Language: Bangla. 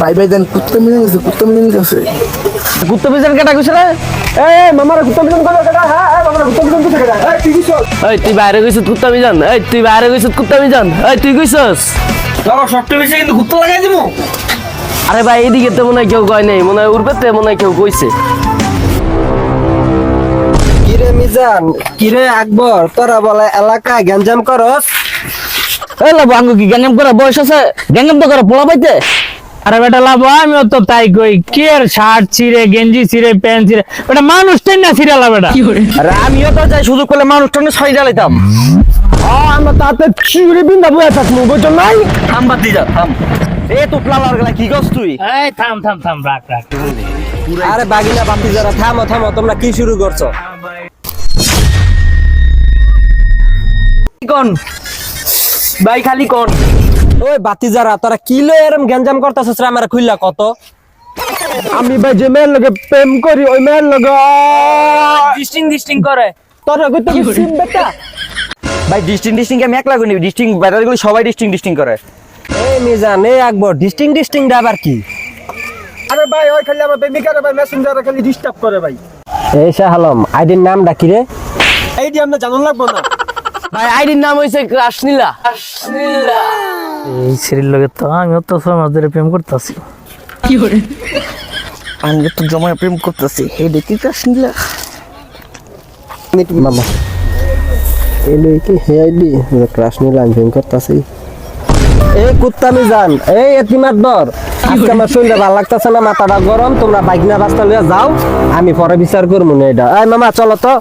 ভাই ভাই দেন কুত্তা মিলে গেছে কুত্তা মিলে গেছে। কুত্তা কেটা কইছ এই মামার কুত্তা হ্যাঁ হ্যাঁ মামার কুত্তা বিজন করে কেডা এই তুই কিছো এই তুই বাইরে গেছিস কুত্তা বিজান এই তুই বাইরে গেছিস কুত্তা বিজান এই তুই কইছস? বাবা সবটা বেশি কিন্তু কুত্তা লাগাই দিব আরে ভাই এদিকে তো মনে হয় কেউ কয় নাই মনে হয় মনে হয় কেউ কইছে। কিরে মিজান কিরে আকবর তোরা বলে এলাকায় গ্যাঞ্জাম করস? এই লাভ আঙ্গু কি গ্যাঙ্গাম করা বয়স আছে? গ্যাঙ্গাম তো করা পোলা পাইতে। আরে বেটা লাভ আমিও তো তাই কই। কে আর শার্ট ছিঁড়ে গেঞ্জি ছিঁড়ে প্যান্ট ছিঁড়ে। বেটা মানুষটাই না ছিঁড়ালা বেটা। আরে আমিও তো যাই সুযোগ পেলে মানুষটাকে ছয় জ্বালাইতাম আমরা তাতে চিড়ে বিন্দা বয়ে থাকব বুঝছ নাই? থাম বাদ দি যা থাম। এ তো প্লালার গলা কি গছ তুই? এই থাম থাম থাম রাখ রাখ। আরে বাগিনা বাতি যারা থামো থামো তোমরা কি শুরু করছ? কোন? ভাই খালি কোন। ওই বাতি যারা তোরা কি লো এরম গ্যাঞ্জাম করতেছস রে আমার খুললা কত? আমি ভাই যে মেয়ের লগে প্রেম করি ওই মেয়ের লগে ডিস্টিং ডিস্টিং করে। তোরা কই তো সিম বেটা? ভাই ডিস্টিং ডিস্টিং আমি একলা করি? ডিস্টিং ব্যাটারিগুলো সবাই ডিস্টিং ডিস্টিং করে। এই মিজান এই আকবর ডিস্টিং ডিস্টিং আবার কি? আরে ভাই ওই খালি আমার প্রেমিকার ভাই মেসেঞ্জারে খালি ডিস্টার্ব করে ভাই। এই শাহালম আইডির নাম ডাকি রে? এই যে আমরা জানুন লাগবো না ভাই আইডির নাম হইছে কাশনীলা কাশনীলা এই লগে তো আমিও তো ছয় মাস ধরে প্রেম করতেছি। আমি তো জমায় প্রেম করতেছি। হে দেখি কাশনীলা মামা। এই লই কি হে আইডি ক্রাশ ফেম করতাছি। এই কুত্তা মিজান এই এতিমার দর। আজকে আমার শরীরে ভালো লাগতেছে না মাথাটা গরম তোমরা বাইক না বাস্তা লইয়া যাও। আমি পরে বিচার করব না এটা। এই মামা চলো তো।